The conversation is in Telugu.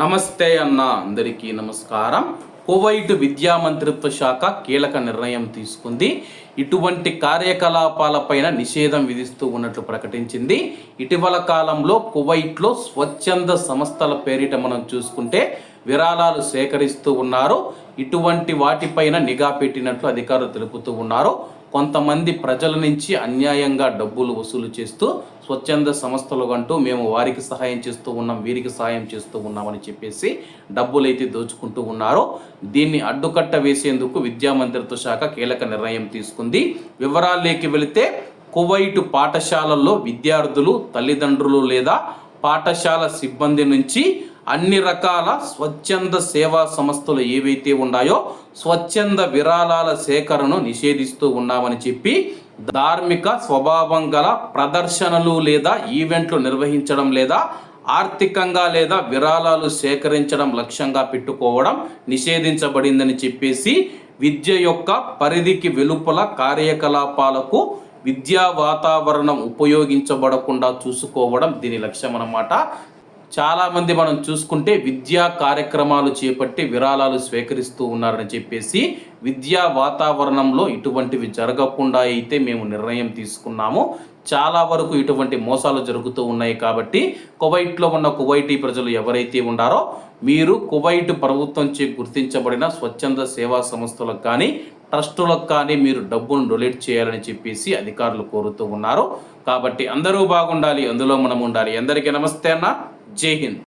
నమస్తే అన్న అందరికీ నమస్కారం. కువైట్ విద్యా మంత్రిత్వ శాఖ కీలక నిర్ణయం తీసుకుంది. ఇటువంటి కార్యకలాపాలపైన నిషేధం విధిస్తూ ఉన్నట్లు ప్రకటించింది. ఇటీవల కాలంలో కువైట్లో స్వచ్ఛంద సంస్థల పేరిట మనం చూసుకుంటే విరాళాలు సేకరిస్తూ ఉన్నారు. ఇటువంటి వాటిపైన నిఘా పెట్టినట్లు అధికారులు తెలుపుతూ ఉన్నారు. కొంతమంది ప్రజల నుంచి అన్యాయంగా డబ్బులు వసూలు చేస్తూ స్వచ్ఛంద సంస్థలు అంటూ మేము వారికి సహాయం చేస్తూ ఉన్నాం వీరికి సహాయం చేస్తూ ఉన్నామని చెప్పేసి డబ్బులైతే దోచుకుంటూ ఉన్నారో. దీన్ని అడ్డుకట్ట వేసేందుకు విద్యా మంత్రిత్వ శాఖ కీలక నిర్ణయం తీసుకుంది. వివరాల్లోకి వెళితే కువైటు పాఠశాలల్లో విద్యార్థులు తల్లిదండ్రులు లేదా పాఠశాల సిబ్బంది నుంచి అన్ని రకాల స్వచ్ఛంద సేవా సంస్థలు ఏవైతే ఉన్నాయో స్వచ్ఛంద విరాళాల సేకరణను నిషేధిస్తూ ఉన్నామని చెప్పి ధార్మిక స్వభావం గల ప్రదర్శనలు లేదా ఈవెంట్లు నిర్వహించడం లేదా ఆర్థికంగా లేదా విరాళాలు సేకరించడం లక్ష్యంగా పెట్టుకోవడం నిషేధించబడిందని చెప్పేసి విద్య యొక్క పరిధికి వెలుపల కార్యకలాపాలకు విద్యా వాతావరణం ఉపయోగించబడకుండా చూసుకోవడం దీని లక్ష్యం అన్నమాట. చాలామంది మనం చూసుకుంటే విద్యా కార్యక్రమాలు చేపట్టి విరాళాలు స్వీకరిస్తూ ఉన్నారని చెప్పేసి విద్యా వాతావరణంలో ఇటువంటివి జరగకుండా అయితే మేము నిర్ణయం తీసుకున్నాము. చాలా వరకు ఇటువంటి మోసాలు జరుగుతూ ఉన్నాయి కాబట్టి కువైట్లో ఉన్న కువైటీ ప్రజలు ఎవరైతే ఉన్నారో మీరు కువైట్ ప్రభుత్వంచే గుర్తించబడిన స్వచ్ఛంద సేవా సంస్థలకు కానీ ట్రస్టులకు కానీ మీరు డబ్బును డొనేట్ చేయాలని చెప్పేసి అధికారులు కోరుతూ ఉన్నారు. కాబట్టి అందరూ బాగుండాలి అందులో మనం ఉండాలి. అందరికీ నమస్తే అన్న. ஜெய்ஹிந்த்